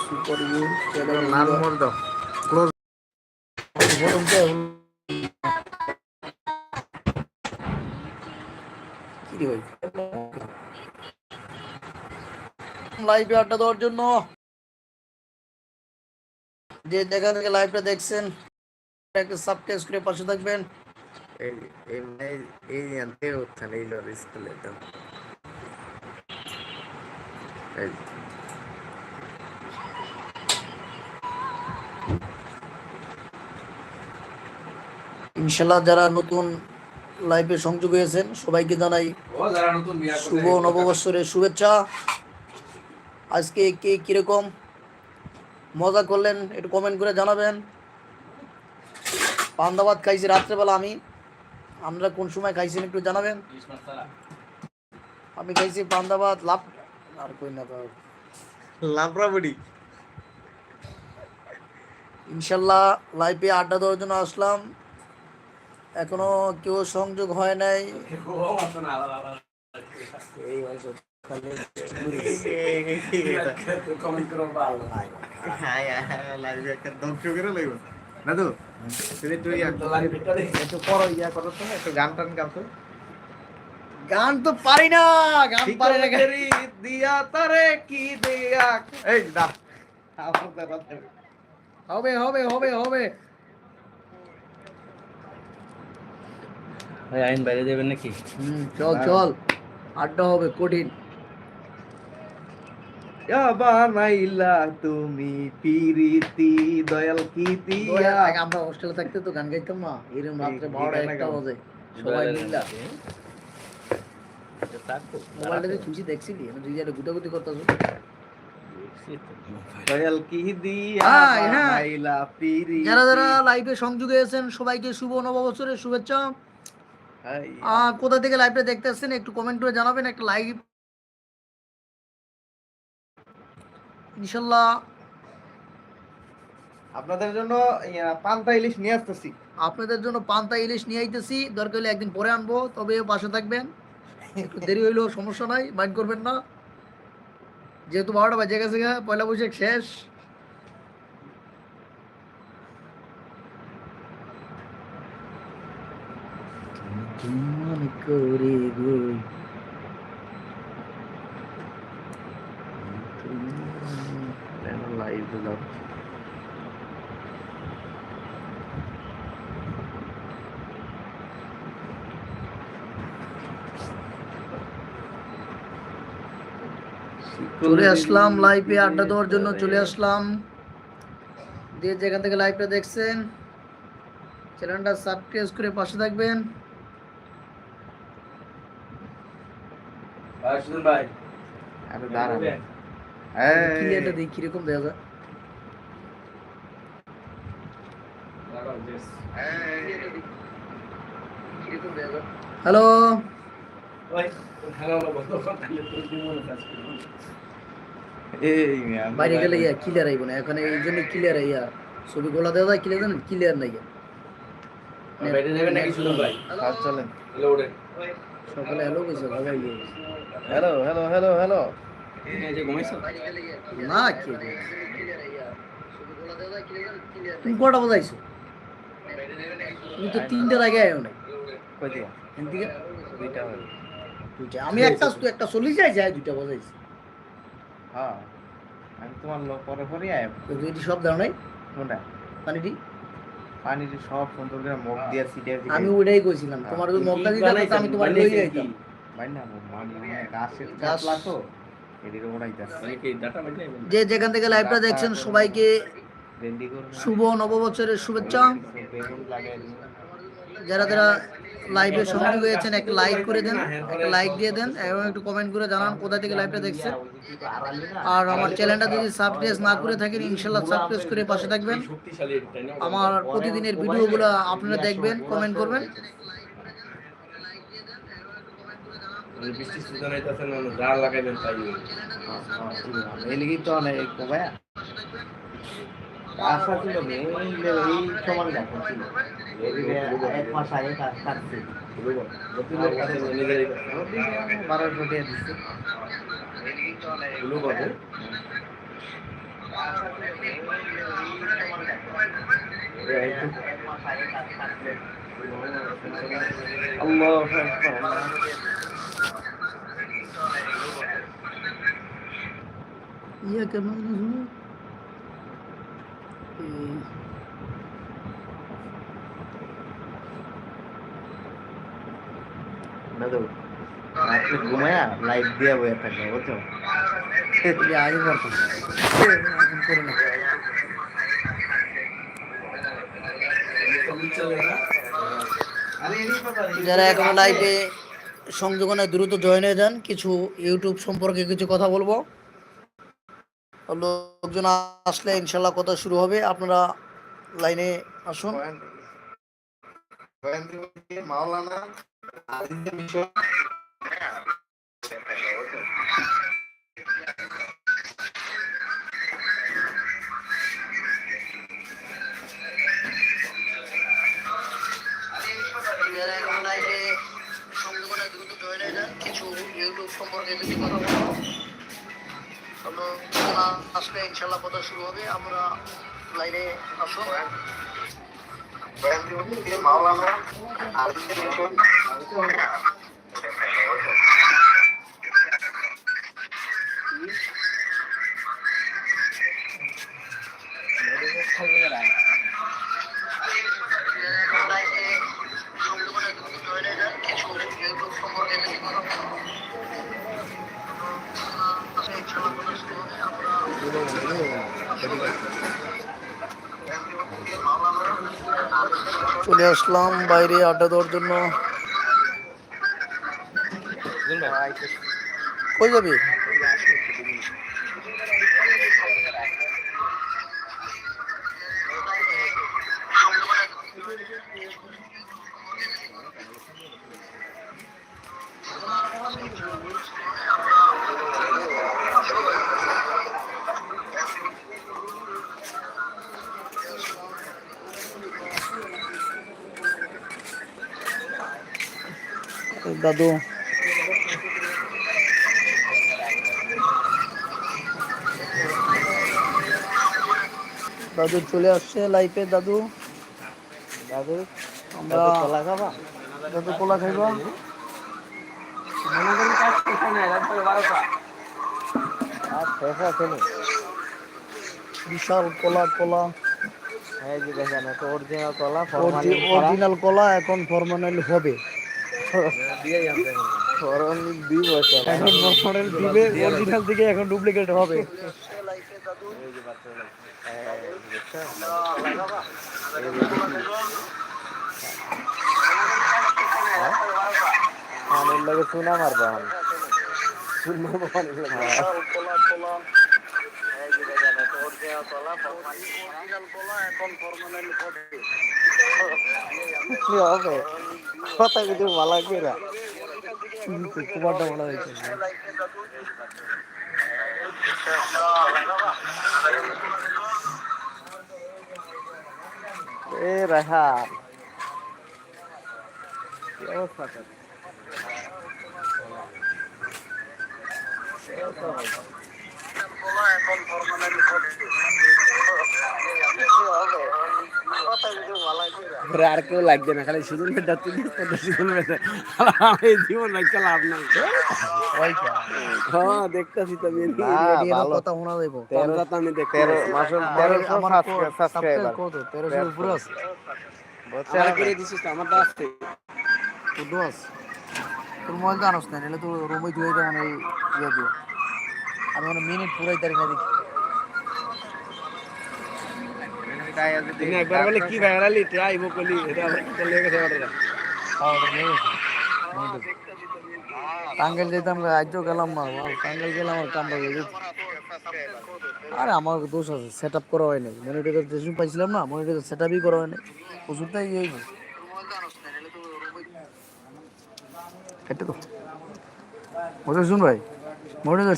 Super you নাম মোর দাও close লাইভে আড্ডা দেওয়ার জন্য। যে জায়গা থেকে লাইভটা দেখছেন সাবস্ক্রাইব করে পাশে থাকবেন। এই এই এই- এই আনতে উত্থান এই লর স্কুলে দাও এই ইনশাল্লাহ যারা নতুন লাইভে সংযোগ হয়েছেন সবাইকে জানাই শুভ নববৎসরের শুভেচ্ছা। আজকে কে কীরকম? মজা করলেন একটু কমেন্ট করে জানাবেন। পান্দাবাদ খাইছি রাত্রেবেলা আমি। আমরা কোন সময় খাইছেন একটু জানাবেন। আমি খাইছি পান্দাবাদ লাভ আর কই না লাভরাবড়ি। ইনশাল্লাহ লাইভে আড্ডা দেওয়ার জন্য আসলাম। এখনও কেউ সংযোগ হয় নাই। একটা করে ইয়া করো তো একটু গান টান গান তো পারি না। গান পারি না দিয়া তারে কি দিয়া? এই দা হবে হবে হবে হবে। ভাই আইন বাইরে যাবেন নাকি? হুম চল চল। আড্ডা হবে কঠিন। বানাইলা তুমি পিরিতি দয়াল কি দিয়া আমরা হোস্টেলে থাকতে তো গান গাইতাম না। এরকম রাত্রে বারোটা একটা বাজে। সবাই দেখছিলি আমি দুই জায়গায় গুটাগুটি করতেছ দয়াল কি দিয়া হাই। বানাইলা পিরিতি। যারা যারা লাইভে সংযোগে আছেন সবাইকে শুভ নববছরের শুভেচ্ছা। কোথা থেকে লাইভটা দেখতে আসছেন একটু কমেন্ট করে জানাবেন একটা লাইভ ইনশাল্লাহ। আপনাদের জন্য পান্তা ইলিশ নিয়ে আসতেছি। আপনাদের জন্য পান্তা ইলিশ নিয়ে আইতেছি দরকার হলে একদিন পরে আনব তবে পাশে থাকবেন। একটু দেরি হইলেও সমস্যা নাই মাইন্ড করবেন না। যেহেতু বারোটা বাজে গেছে পয়লা বৈশাখ শেষ কেমন করে গো লাইভ দিলাম চলে আসলাম লাইভে আড্ডা দেওয়ার জন্য চলে আসলাম। দিয়ে যেখান থেকে লাইভটা দেখছেন চ্যানেলটা সাবস্ক্রাইব করে পাশে থাকবেন। সুজন ভাই। আরে দাঁড়ান। ক্লিয়ারটা দেখি কীরকম দেখা যায়? হ্যালো? বাইরে গেলে ইয়া ক্লিয়ার আইব না এখানে এই জন্য ক্লিয়ার আইয়া ছবি গোলা দেওয়া যায় ক্লিয়ার দেন ক্লিয়ার নাই। নাকি ভাই? চলেন। হ্যালো সকালে হ্যালো কইছে সবাই হ্যালো হ্যালো হ্যালো হ্যালো ঘুমাইছো? না কি তুমি কটা বাজাইছো? তুমি তো তিনটার আগে আয়ো নাই। কই দিয়া? এদিকে? দুইটা হলো দুইটা। আমি একটা তুই একটা চল্লিশ যাই যায় দুইটা বাজাইছি। হ্যাঁ। আমি তোমার পরে পরে আয়। তো সব দাও নাই? কোনটা? পানিটি? পানি সব সুন্দর করে মগ দিয়া সিটে আমি ওইটাই কইছিলাম তোমার যদি মগটা দিতে তো আমি তোমার লই যাইতাম। মানে যে যেখান থেকে লাইভটা দেখছেন সবাইকে শুভ নববছরের শুভেচ্ছা। যারা যারা লাইভে সংযোগ হয়েছেন একটা লাইক করে দেন একটা লাইক দিয়ে দেন, এবং একটু কমেন্ট করে জানান কোথা থেকে লাইভটা দেখছেন। আর আমার চ্যানেলটা যদি সাবস্ক্রাইব না করে থাকেন ইনশাল্লাহ সাবস্ক্রাইব করে পাশে থাকবেন। আমার প্রতিদিনের ভিডিওগুলো আপনারা দেখবেন কমেন্ট করবেন। বৃষ্টি সিজন আইতাছে না যা লাগাইবেন তাই এই লিগেই তো অনেক ভাইয়া আশা ছিল মেইন এই সমান দেখা ছিল। এক মাস আগে কাটছে বারোশো টাকা দিচ্ছে শুনো দাদু রাত্রে ঘুমায়া লাইট দিয়া বয়ে থাকবে বুঝছ আগে করতাম এখন করে না যারা এখনও লাইভে সংযোগনে দ্রুত জয়েন হয়ে যান কিছু ইউটিউব সম্পর্কে কিছু কথা বলব? লোকজন আসলে ইনশাল্লাহ কথা শুরু হবে আপনারা লাইনে আসুন। মাওলানা কিছু ইউটিউব আসলে ইনশাল্লাহ কথা শুরু হবে আমরা লাইনে আসুন মাওলানা আজিজে চলে আসলাম বাইরে আড্ডা দেওয়ার জন্য। কই যাবি দাদু দাদু চলে আসছে লাইফে দাদু। দাদু আমরা কলা খাবা? দাদু কোলা খাইবা? বিশাল কোলা অরিজিনাল কলা এখন হবে। দিবে অরিজিনাল থেকে এখন ডুপ্লিকেট হবে। পানির লগে চুনা মারবো চুন মারবো কি হবে কথা কিন্তু ভালো করে কুমারটা বলা হয়েছে এ রাহান আর কেউ লাগবে না খালি সুজন বেটা তুই সুজন বেটা এই জীবন রাখতে লাভ নাই। হ্যাঁ দেখতেছি তো আমি। কথা শোনা যাইব। তেরোটা তো আমি দেখতে তেরো মাসের তেরোশো সাবস্ক্রাইবার কত? তেরোশোর উপরে আছে বুঝছেন? করে দিছিস তো, আমার তো চোদ্দ আছে। তোর মোবাইল তো আনস না রুমে ধুয়ে মানে ইয়ে দিয়ে আমি মানে মিনিট পুরাই তারিখ দেখি। তুমি একবার আজও গেলাম না বাবা, টাঙ্গেল গেলাম আর যেত আমার দোষ আছে সেট আপ করা হয় নাই মনিটর পাইছিলাম না মনিটর সেট আপই করা হয় নাই ওষুধটাই এই এটা তো বুঝতে শুন ভাই মনিটর